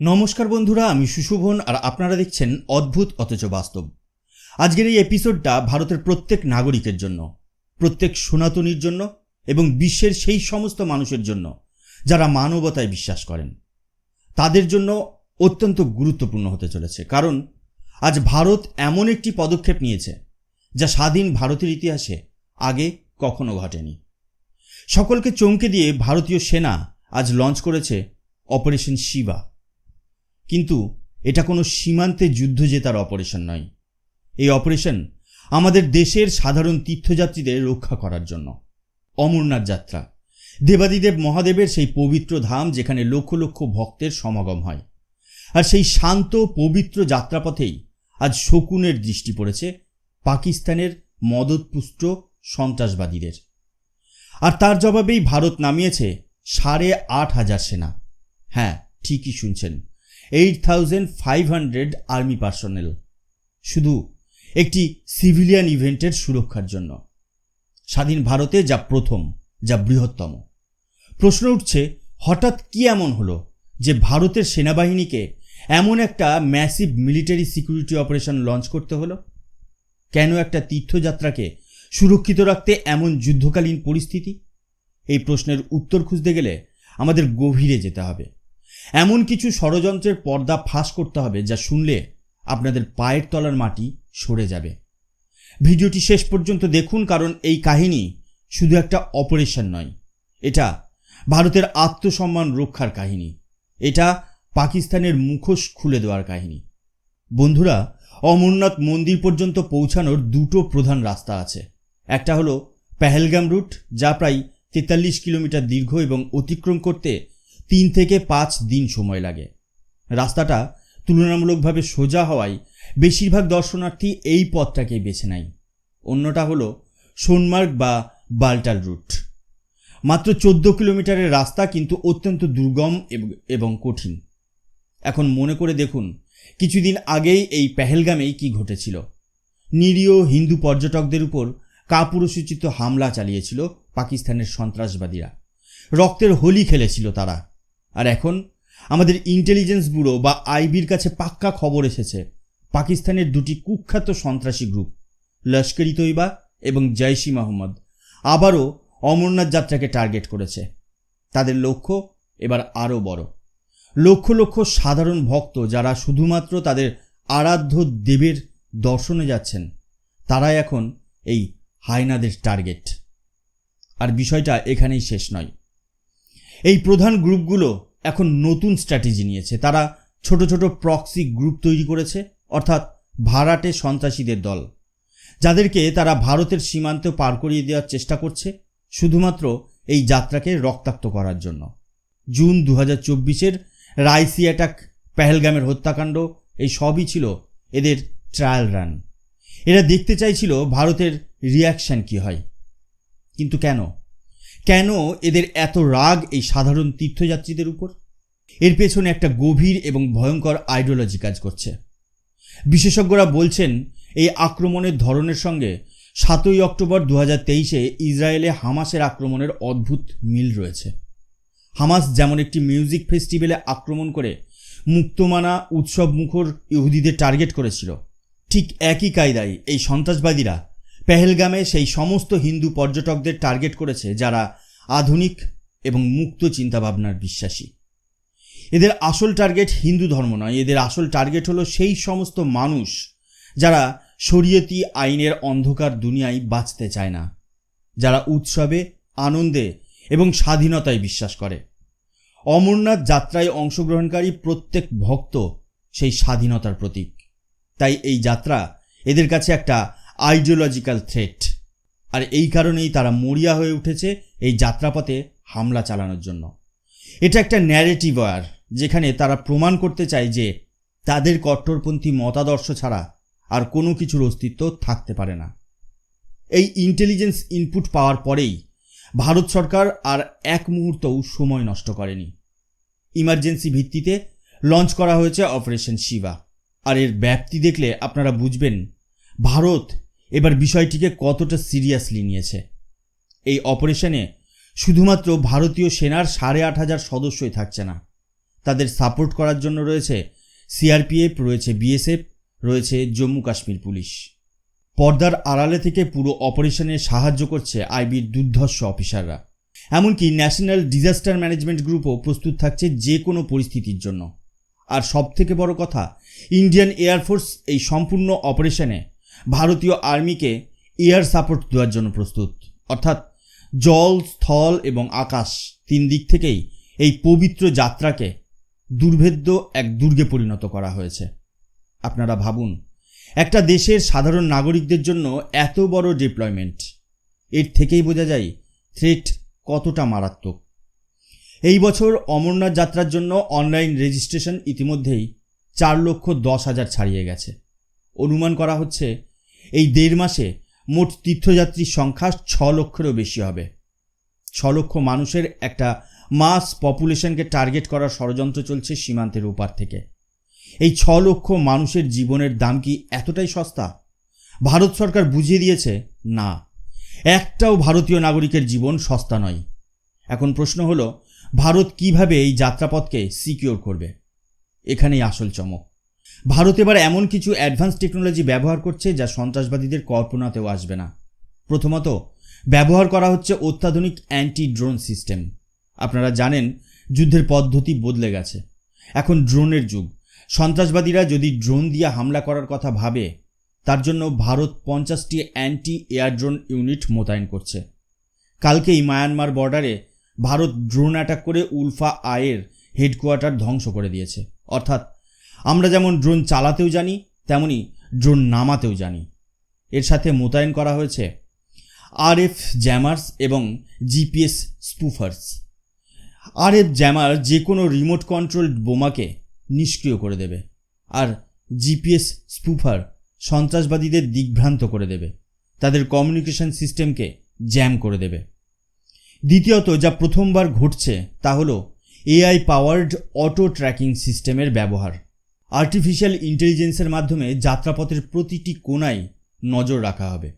নমস্কার বন্ধুরা, আমি সুশোভন আর আপনারা দেখছেন অদ্ভুত অথচ বাস্তব। আজকের এই এপিসোডটা ভারতের প্রত্যেক নাগরিকের জন্য, প্রত্যেক সনাতনীর জন্য এবং বিশ্বের সেই সমস্ত মানুষের জন্য যারা মানবতায় বিশ্বাস করেন। তাদের জন্য অত্যন্ত গুরুত্বপূর্ণ হতে চলেছে। কারণ আজ ভারত এমন একটি পদক্ষেপ নিয়েছে যা স্বাধীন ভারতের ইতিহাসে আগে কখনো ঘটেনি। সকলকে চমকে দিয়ে ভারতীয় সেনা আজ লঞ্চ করেছে অপারেশন শিবা কিন্তু এটা কোনো সীমান্তে যুদ্ধ জেতার অপারেশন নয়। এই অপারেশন আমাদের দেশের সাধারণ তীর্থযাত্রীদের রক্ষা করার জন্য। অমরনাথ যাত্রা। দেবাদিদেব মহাদেবের সেই পবিত্র ধাম যেখানে লক্ষ লক্ষ ভক্তের সমাগম হয়। আর সেই শান্ত, পবিত্র যাত্রাপথেই আজ শকুনের দৃষ্টি পড়েছে পাকিস্তানের মদতপুষ্ট সন্ত্রাসবাদীদের। আর তার জবাবেই ভারত নামিয়েছে সাড়ে আট হাজার সেনা। হ্যাঁ ঠিকই শুনছেন। Eight thousand five hundred army personnel শুধু একটি সিভিলিয়ান ইভেন্টের সুরক্ষার জন্য। স্বাধীন ভারতে যা প্রথম, যা বৃহত্তম। প্রশ্ন উঠছে, হঠাৎ কি এমন হলো যে ভারতের সেনাবাহিনীকে এমন একটা massive military security operation launch করতে হলো? কেন একটা তীর্থযাত্রাকে সুরক্ষিত রাখতে এমন যুদ্ধকালীন পরিস্থিতি? এই প্রশ্নের উত্তর খুঁজতে গেলে আমাদের গভীরে যেতে হবে। এমন কিছু ষড়যন্ত্রের পর্দা ফাঁস করতে হবে যা শুনলে আপনাদের পায়ের তলার মাটি সরে যাবে। ভিডিওটি শেষ পর্যন্ত দেখুন, কারণ এই কাহিনী শুধু একটা অপারেশন নয়। এটা ভারতের আত্মসম্মান রক্ষার কাহিনী। এটা পাকিস্তানের মুখোশ খুলে দেওয়ার কাহিনী। বন্ধুরা, অমরনাথ মন্দির পর্যন্ত পৌঁছানোর দুটো প্রধান রাস্তা আছে। একটা হলো পেহেলগাম রুট, যা প্রায় তেতাল্লিশ কিলোমিটার দীর্ঘ এবং অতিক্রম করতে তিন থেকে পাঁচ দিন সময় লাগে। রাস্তাটা তুলনামূলকভাবে সোজা হওয়ায় বেশিরভাগ দর্শনার্থী এই পথটাকেই বেছে নেয়। অন্যটা হলো সোনমার্গ বা বাল্টাল রুট। মাত্র চোদ্দ কিলোমিটারের রাস্তা কিন্তু অত্যন্ত দুর্গম এবং- কঠিন। এখন মনে করে দেখুন, কিছুদিন আগেই এই পেহেলগামেই কি ঘটেছিল। নিরীহ হিন্দু পর্যটকদের উপর কাপুরসূচিত হামলা চালিয়েছিল পাকিস্তানের সন্ত্রাসবাদীরা। রক্তের হোলি খেলেছিল তারা। আর এখন আমাদের ইন্টেলিজেন্স ব্যুরো বা আইবির কাছে পাক্কা খবর এসেছে। পাকিস্তানের দুটি কুখ্যাত সন্ত্রাসী গ্রুপ লস্করি তৈবা এবং জৈশি মোহাম্মদ আবারও অমরনাথ যাত্রাকে টার্গেট করেছে। তাদের লক্ষ্য এবার আরও বড়। লক্ষ লক্ষ সাধারণ ভক্ত যারা শুধুমাত্র তাদের আরাধ্য দেবের দর্শনে যাচ্ছেন, তারাই এখন এই হায়নাদের টার্গেট আর বিষয়টা এখানেই শেষ নয়। এই প্রধান গ্রুপগুলো এখন নতুন স্ট্র্যাটেজি নিয়েছে। তারা ছোট ছোট প্রক্সি গ্রুপ তৈরি করেছে, অর্থাৎ ভাড়াটে সন্ত্রাসীদের দল। যাদেরকে তারা ভারতের সীমান্ত পার করিয়ে দেওয়ার চেষ্টা করছে, শুধুমাত্র এই যাত্রাকে রক্তাক্ত করার জন্য। জুন দু হাজার চব্বিশের রাইসি অ্যাটাক, পেহেলগামের হত্যাকাণ্ড, এই সবই ছিল এদের ট্রায়াল রান এরা দেখতে চাইছিল ভারতের রিয়াকশন কি হয়। কিন্তু কেন? কেন এদের এত রাগ এই সাধারণ তীর্থযাত্রীদের উপর? এর পেছনে একটা গভীর এবং ভয়ঙ্কর আইডিওলজি কাজ করছে। বিশেষজ্ঞরা বলছেন, এই আক্রমণের ধরনের সঙ্গে সাতই অক্টোবর দু হাজার তেইশে ইসরায়েলে হামাসের আক্রমণের অদ্ভুত মিল রয়েছে। হামাস যেমন একটি মিউজিক ফেস্টিভ্যালে আক্রমণ করে মুক্তমানা উৎসব মুখর ইহুদিদের টার্গেট করেছিল, ঠিক একই কায়দায় এই সন্ত্রাসবাদীরা পেহেলগামে সেই সমস্ত হিন্দু পর্যটকদের টার্গেট করেছে যারা আধুনিক এবং মুক্ত চিন্তাভাবনার বিশ্বাসী। এদের আসল টার্গেট হিন্দু ধর্ম নয়, এদের আসল টার্গেট হলো সেই সমস্ত মানুষ যারা শরীয়তি আইনের অন্ধকার দুনিয়ায় বাঁচতে চায় না, যারা উৎসবে, আনন্দে এবং স্বাধীনতায় বিশ্বাস করে। অমরনাথ যাত্রায় অংশগ্রহণকারী প্রত্যেক ভক্ত সেই স্বাধীনতার প্রতীক। তাই এই যাত্রা এদের কাছে একটা আইডিওলজিক্যাল থ্রেট আর এই কারণেই তারা মরিয়া হয়ে উঠেছে এই যাত্রাপথে হামলা চালানোর জন্য। এটা একটা ন্যারেটিভ ওয়ার যেখানে তারা প্রমাণ করতে চায় যে তাদের কট্টরপন্থী মতাদর্শ ছাড়া আর কোনো কিছুর অস্তিত্ব থাকতে পারে না। এই ইন্টেলিজেন্স ইনপুট পাওয়ার পরেই ভারত সরকার আর এক মুহূর্তও সময় নষ্ট করেনি। ইমার্জেন্সি ভিত্তিতে লঞ্চ করা হয়েছে অপারেশন শিবা আর এর ব্যাপ্তি দেখলে আপনারা বুঝবেন, ভারত এবার বিষয়টিকে কতটা সিরিয়াসলি নিয়েছে। এই অপারেশনে শুধুমাত্র ভারতীয় সেনার সাড়ে আট হাজার সদস্যই থাকছে না। তাদের সাপোর্ট করার জন্য রয়েছে সিআরপিএফ, রয়েছে বিএসএফ, রয়েছে জম্মু কাশ্মীর পুলিশ। পর্দার আড়ালে থেকে পুরো অপারেশনে সাহায্য করছে আইবির দুর্ধর্ষ অফিসাররা। এমনকি ন্যাশনাল ডিজাস্টার ম্যানেজমেন্ট গ্রুপও প্রস্তুত থাকছে যে কোনো পরিস্থিতির জন্য। আর সবথেকে বড় কথা, ইন্ডিয়ান এয়ারফোর্স এই সম্পূর্ণ অপারেশনে ভারতীয় আর্মিকে এয়ার সাপোর্ট দেওয়ার জন্য প্রস্তুত। অর্থাৎ জল, স্থল এবং আকাশ তিন দিক থেকেই এই পবিত্র যাত্রাকে দুর্ভেদ্য এক দুর্গে পরিণত করা হয়েছে। আপনারা ভাবুন, একটা দেশের সাধারণ নাগরিকদের জন্য এত বড় ডিপ্লয়মেন্ট এর থেকেই বোঝা যায় থ্রেট কতটা মারাত্মক। এই বছর অমরনাথ যাত্রার জন্য অনলাইন রেজিস্ট্রেশন ইতিমধ্যেই চার লক্ষ দশ হাজার ছাড়িয়ে গেছে। অনুমান করা হচ্ছে এই দেড় মাসে মোট তীর্থযাত্রীর সংখ্যা ছ লক্ষেরও বেশি হবে। ছ লক্ষ মানুষের একটা মাস পপুলেশনকে টার্গেট করার ষড়যন্ত্র চলছে সীমান্তের ওপার থেকে। এই ছ লক্ষ মানুষের জীবনের দাম কি এতটাই সস্তা? ভারত সরকার বুঝিয়ে দিয়েছে, না। একটাও ভারতীয় নাগরিকের জীবন সস্তা নয়। এখন প্রশ্ন হলো, ভারত কীভাবে এই যাত্রাপথকে সিকিওর করবে? এখানেই আসল চমক। ভারত এবার এমন কিছু অ্যাডভান্স টেকনোলজি ব্যবহার করছে যা সন্ত্রাসবাদীদের কল্পনাতেও আসবে না। প্রথমত, ব্যবহার করা হচ্ছে অত্যাধুনিক অ্যান্টি ড্রোন সিস্টেম আপনারা জানেন, যুদ্ধের পদ্ধতি বদলে গেছে। এখন ড্রোনের যুগ। সন্ত্রাসবাদীরা যদি ড্রোন দিয়ে হামলা করার কথা ভাবে, তার জন্য ভারত পঞ্চাশটি অ্যান্টি এয়ার ড্রোন ইউনিট মোতায়েন করছে। কালকেই মায়ানমার বর্ডারে ভারত ড্রোন অ্যাটাক করে উলফা আয়ের হেডকোয়ার্টার ধ্বংস করে দিয়েছে। অর্থাৎ আমরা যেমন ড্রোন চালাতেও জানি, তেমনি ড্রোন নামাতেও জানি। এর সাথে মোতায়েন করা হয়েছে আরএফ জ্যামার্স এবং জিপিএস স্পুফার্স। আরএফ জ্যামার যে কোনো রিমোট কন্ট্রোল বোমাকে নিষ্ক্রিয় করে দেবে, আর জিপিএস স্পুফার সন্ত্রাসবাদীদের দিগ্ভ্রান্ত করে দেবে, তাদের কমিউনিকেশন সিস্টেমকে জ্যাম করে দেবে। দ্বিতীয়ত, যা প্রথমবার ঘটছে তা হলো এআই পাওয়ার্ড অটো ট্র্যাকিং সিস্টেমের ব্যবহার। আর্টিফিশিয়াল ইন্টেলিজেন্সের মাধ্যমে যাত্রাপথের প্রতিটি কোণায় নজর রাখা হবে।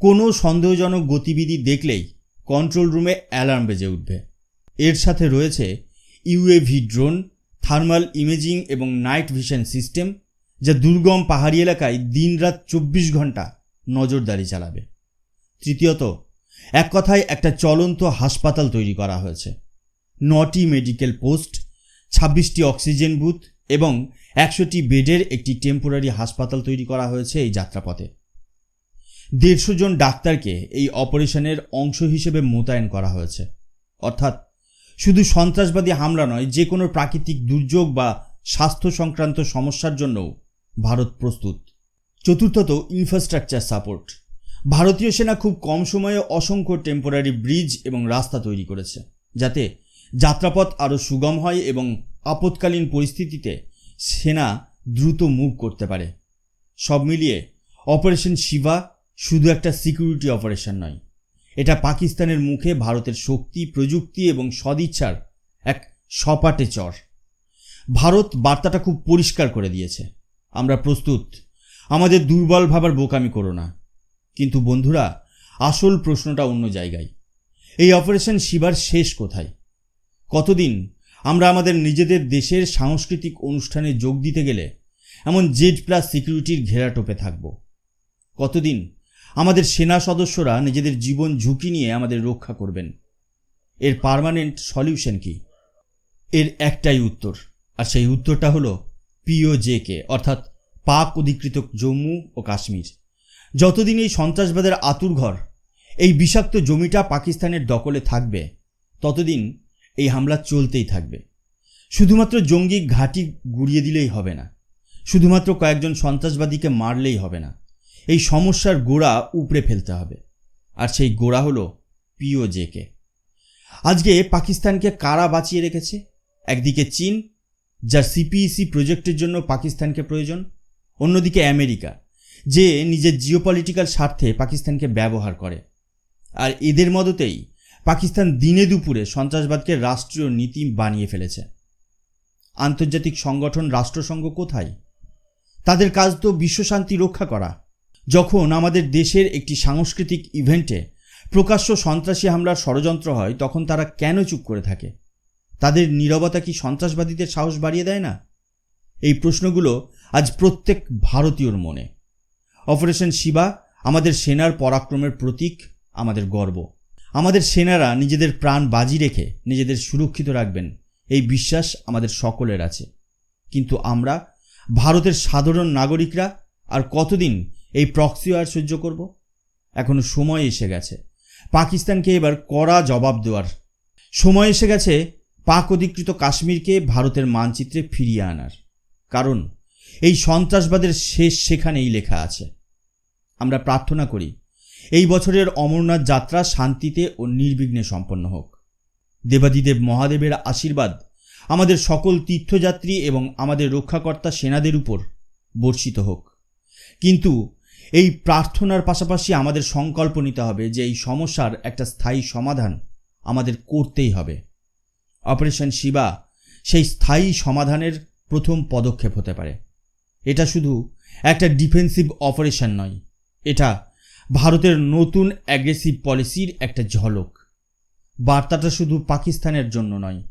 কোনো সন্দেহজনক গতিবিধি দেখলেই কন্ট্রোল রুমে অ্যালার্ম বেজে উঠবে। এর সাথে রয়েছে ইউএভি ড্রোন থার্মাল ইমেজিং এবং নাইট ভিশন সিস্টেম যা দুর্গম পাহাড়ি এলাকায় দিনরাত চব্বিশ ঘণ্টা নজরদারি চালাবে। তৃতীয়ত, এক কথায় একটা চলন্ত হাসপাতাল তৈরি করা হয়েছে। নটি মেডিকেল পোস্ট ছাব্বিশটি অক্সিজেন বুথ এবং একশোটি বেডের একটি টেম্পোরারি হাসপাতাল তৈরি করা হয়েছে এই যাত্রাপথে। দেড়শো জন ডাক্তারকে এই অপারেশনের অংশ হিসেবে মোতায়েন করা হয়েছে। অর্থাৎ, শুধু সন্ত্রাসবাদী হামলা নয় যে কোনো প্রাকৃতিক দুর্যোগ বা স্বাস্থ্য সংক্রান্ত সমস্যার জন্যও ভারত প্রস্তুত। চতুর্থত ইনফ্রাস্ট্রাকচার সাপোর্ট ভারতীয় সেনা খুব কম সময়ে অসংখ্য টেম্পোরারি ব্রিজ এবং রাস্তা তৈরি করেছে, যাতে যাত্রাপথ আরও সুগম হয় এবং আপৎকালীন পরিস্থিতিতে সেনা দ্রুত মুভ করতে পারে। সব মিলিয়ে অপারেশন শিবা শুধু একটা সিকিউরিটি অপারেশন নয়, এটা পাকিস্তানের মুখে ভারতের শক্তি, প্রযুক্তি এবং সদিচ্ছার এক সপাটে চর। ভারত বার্তাটা খুব পরিষ্কার করে দিয়েছে, আমরা প্রস্তুত, আমাদের দুর্বল ভাবার বোকামি করো না। কিন্তু বন্ধুরা, আসল প্রশ্নটা অন্য জায়গায়, এই অপারেশন শিবার শেষ কোথায়? কতদিন আমরা আমাদের নিজেদের দেশের সাংস্কৃতিক অনুষ্ঠানে যোগ দিতে গেলে এমন জেড প্লাস সিকিউরিটির ঘেরাটোপে থাকব। কতদিন? আমাদের সেনা সদস্যরা নিজেদের জীবন ঝুঁকি নিয়ে আমাদের রক্ষা করবেন। এর পার্মানেন্ট সলিউশন কি? এর একটাই উত্তর, আর সেই উত্তরটা হলো পিওজেকে অর্থাৎ পাক অধিকৃত জম্মু ও কাশ্মীর। যতদিন এই সন্ত্রাসবাদের আতুরঘর এই বিষাক্ত জমিটা পাকিস্তানের দখলে থাকবে, ততদিন এই হামলা চলতেই থাকবে। শুধুমাত্র জঙ্গি ঘাঁটি গুড়িয়ে দিলেই হবে না। শুধুমাত্র কয়েকজন সন্ত্রাসবাদীকে মারলেই হবে না। এই সমস্যার গোড়া উপড়ে ফেলতে হবে। আর সেই গোড়া হলো পিওজেকে। আজকে পাকিস্তানকে কারা বাঁচিয়ে রেখেছে? একদিকে চীন, যার সিপিইসি প্রজেক্টের জন্য পাকিস্তানকে প্রয়োজন। অন্যদিকে আমেরিকা, যে নিজের জিওপলিটিক্যাল স্বার্থে পাকিস্তানকে ব্যবহার করে। আর এদের মদতেই পাকিস্তান দিনে দুপুরে সন্ত্রাসবাদকে রাষ্ট্রীয় নীতি বানিয়ে ফেলেছে। আন্তর্জাতিক সংগঠন রাষ্ট্রসংঘ কোথায়? তাদের কাজ তো বিশ্বশান্তি রক্ষা করা। যখন আমাদের দেশের একটি সাংস্কৃতিক ইভেন্টে প্রকাশ্য সন্ত্রাসী হামলার ষড়যন্ত্র হয়, তখন তারা কেন চুপ করে থাকে? তাদের নীরবতা কি সন্ত্রাসবাদীদের সাহস বাড়িয়ে দেয় না? এই প্রশ্নগুলো আজ প্রত্যেক ভারতীয়র মনে। অপারেশন শিবা আমাদের সেনার পরাক্রমের প্রতীক, আমাদের গর্ব। আমাদের সেনারা নিজেদের প্রাণ বাজি রেখে নিজেদের সুরক্ষিত রাখবেন। এই বিশ্বাস আমাদের সকলের আছে। কিন্তু আমরা, ভারতের সাধারণ নাগরিকরা, আর কতদিন এই প্রক্সি আর সহ্য করব? এখনও সময় এসে গেছে। পাকিস্তানকে এবার কড়া জবাব দেওয়ার। সময় এসে গেছে পাক অধিকৃত কাশ্মীরকে ভারতের মানচিত্রে ফিরিয়ে আনার। কারণ, এই সন্ত্রাসবাদের শেষ সেখানেই লেখা আছে। আমরা প্রার্থনা করি এই বছরের অমরনাথ যাত্রা শান্তিতে ও নির্বিঘ্নে সম্পন্ন হোক। দেবাদিদেব মহাদেবের আশীর্বাদ আমাদের সকল তীর্থযাত্রী এবং আমাদের রক্ষাকর্তা সেনাদের উপর বর্ষিত হোক। কিন্তু এই প্রার্থনার পাশাপাশি আমাদের সংকল্প নিতে হবে যে এই সমস্যার একটা স্থায়ী সমাধান আমাদের করতেই হবে। অপারেশন শিবা সেই স্থায়ী সমাধানের প্রথম পদক্ষেপ হতে পারে। এটা শুধু একটা ডিফেন্সিভ অপারেশন নয়, এটা ভারতের নতুন অ্যাগ্রেসিভ পলিসির একটা ঝলক। বার্তাটা শুধু পাকিস্তানের জন্য নয়,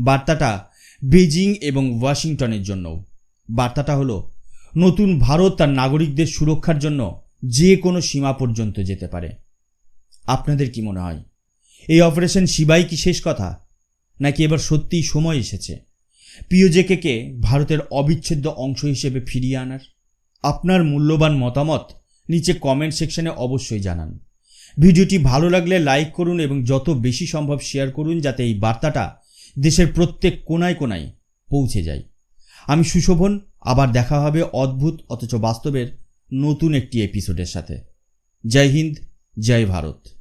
বার্তাটা বেজিং এবং ওয়াশিংটনের জন্যও। বার্তাটা হলো, নতুন ভারত তার নাগরিকদের সুরক্ষার জন্য যে কোনো সীমা পর্যন্ত যেতে পারে। আপনাদের কি মনে হয়, এই অপারেশন শিবাই কি শেষ কথা, নাকি এবার সত্যিই সময় এসেছে? পিওজেকে ভারতের অবিচ্ছেদ্য অংশ হিসেবে ফিরিয়ে আনার? আপনার মূল্যবান মতামত নিচে কমেন্ট সেকশনে অবশ্যই জানান। ভিডিওটি ভালো লাগলে লাইক করুন এবং যত বেশি সম্ভব শেয়ার করুন যাতে এই বার্তাটা দেশের প্রত্যেক কোনায় কোনায় পৌঁছে যায়। আমি সুশোভন, আবার দেখা হবে অদ্ভুত অথচ বাস্তবের নতুন একটি এপিসোডের সাথে। জয় হিন্দ, জয় ভারত।